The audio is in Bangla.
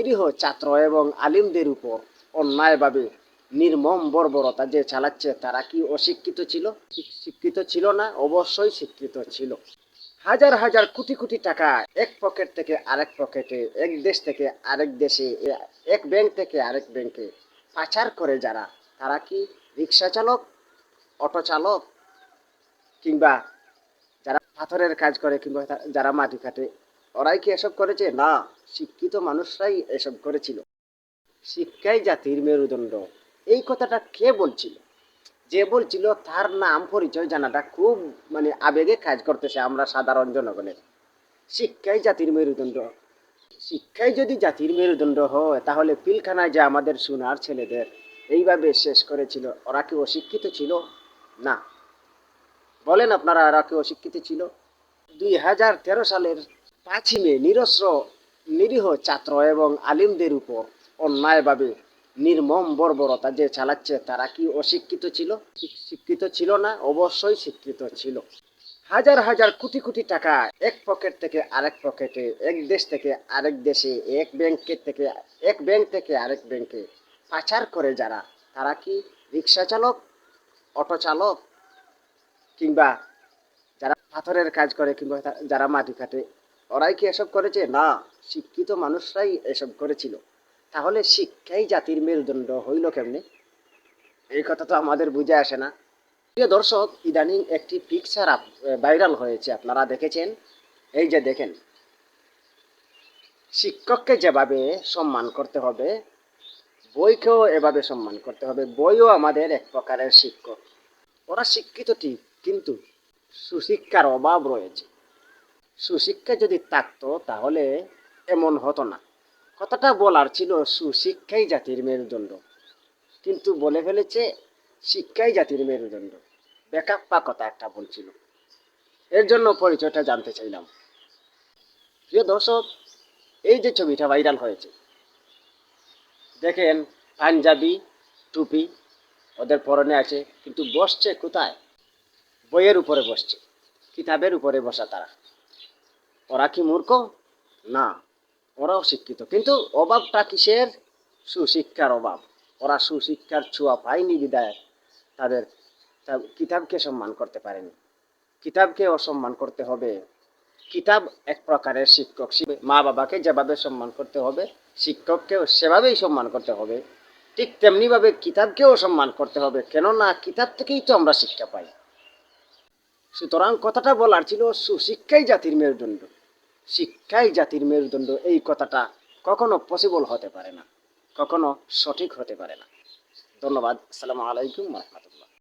নিরীহ ছাত্র এবং আলিমদের উপর। অন্যায়ভাবে নির্মম বর্বরতা যে চালাচ্ছে তারা কি অশিক্ষিত ছিল? শিক্ষিত ছিল না, অবশ্যই শিক্ষিত ছিল। হাজার হাজার কোটি কোটি টাকা এক পকেট থেকে আরেক পকেটে, এক দেশ থেকে আরেক দেশে, এক ব্যাংক থেকে আরেক ব্যাংকে পাচার করে যারা, তারা কি রিক্সা চালক, অটো চালক কিংবা যারা পাথরের কাজ করে কিংবা যারা মাটি কাটে ওরাই কি এসব করেছে? না, শিক্ষিত মানুষরাই এসব করেছিল। শিক্ষাই জাতির মেরুদণ্ড। এই কথাটা কে বলছিল? যে বলছিল, তার নাম পরিচয় জানাটা খুব মানে আবেগে কাজ করতেছে আমরা সাধারণ জনগণের। শিক্ষাই জাতির মেরুদণ্ড। শিক্ষাই যদি জাতির মেরুদণ্ড হয়, তাহলে পিলখানায় যে আমাদের সোনার ছেলেদের, এইভাবে শেষ করেছিল, ওরা কি অশিক্ষিত ছিল? না। বলেন আপনারা, ওরা কি অশিক্ষিত ছিল? দুই হাজার তেরো সালের পাঁচই মে নিরস্ত্র নিরীহ ছাত্র এবং আলিমদের উপর অন্যায়ভাবে নির্মম বর্বরতা যে চালাচ্ছে, তারা কি অশিক্ষিত ছিল? শিক্ষিত ছিল না, অবশ্যই শিক্ষিত ছিল। হাজার হাজার কোটি কোটি টাকা এক পকেট থেকে আরেক পকেটে, এক দেশ থেকে আরেক দেশে, এক ব্যাংকের থেকে, এক ব্যাংক থেকে আরেক ব্যাংকে পাচার করে যারা, তারা কি রিক্সা চালক, অটো চালক কিংবা যারা পাথরের কাজ করে কিংবা যারা মাটি কাটে ওরাই কি এসব করেছে? না, শিক্ষিত মানুষরাই এসব করেছিল। তাহলে শিক্ষাই জাতির মেরুদণ্ড হইল কেমনে? এই কথা তো আমাদের বুঝে আসে না। প্রিয় দর্শক, ইদানিং একটি পিকচার ভাইরাল হয়েছে, আপনারা দেখেছেন? এই যে দেখেন। শিক্ষককে যেভাবে সম্মান করতে হবে, বইকেও এভাবে সম্মান করতে হবে, বইও আমাদের এক প্রকারের শিক্ষক। ওরা শিক্ষিত ঠিক, কিন্তু সুশিক্ষার অভাব রয়েছে। সুশিক্ষা যদি থাকতো, তাহলে এমন হতো না। কথাটা বলার ছিল সুশিক্ষাই জাতির মেরুদণ্ড। কিন্তু বলে ফেলেছে শিক্ষাই জাতির মেরুদণ্ড। বেকাপ্পা কথা একটা বলছিল এর জন্য পরিচয়টা জানতে চাইলাম। প্রিয় দর্শক, এই যে ছবিটা ভাইরাল হয়েছে, দেখেন পাঞ্জাবি, টুপি, ওদের পরনে আছে, কিন্তু বসছে কোথায়? বইয়ের উপরে বসছে, কিতাবের উপরে বসা তারা। ওরা কি মূর্খ? না, ওরাও শিক্ষিত। কিন্তু অভাবটা কিসের? সুশিক্ষার অভাব। ওরা সুশিক্ষার ছোঁয়া পায়নি বিদায় তাদের কিতাবকে সম্মান করতে পারেনি। কিতাবকে অসম্মান করতে হবে। কিতাব এক প্রকারের শিক্ষক। মা বাবাকে যেভাবে সম্মান করতে হবে, শিক্ষককেও সেভাবেই সম্মান করতে হবে। ঠিক তেমনিভাবে কিতাবকেও সম্মান করতে হবে। কেননা কিতাব থেকেই তো আমরা শিক্ষা পাই। সুতরাং কথাটা বলার ছিল, সুশিক্ষাই জাতির মেরুদণ্ড। শিক্ষাই জাতির মেরুদণ্ড, এই কথাটা কখনো পসিবল হতে পারে না, কখনো সঠিক হতে পারে না। ধন্যবাদ, আসসালামু আলাইকুম রহমতুল্লাহ।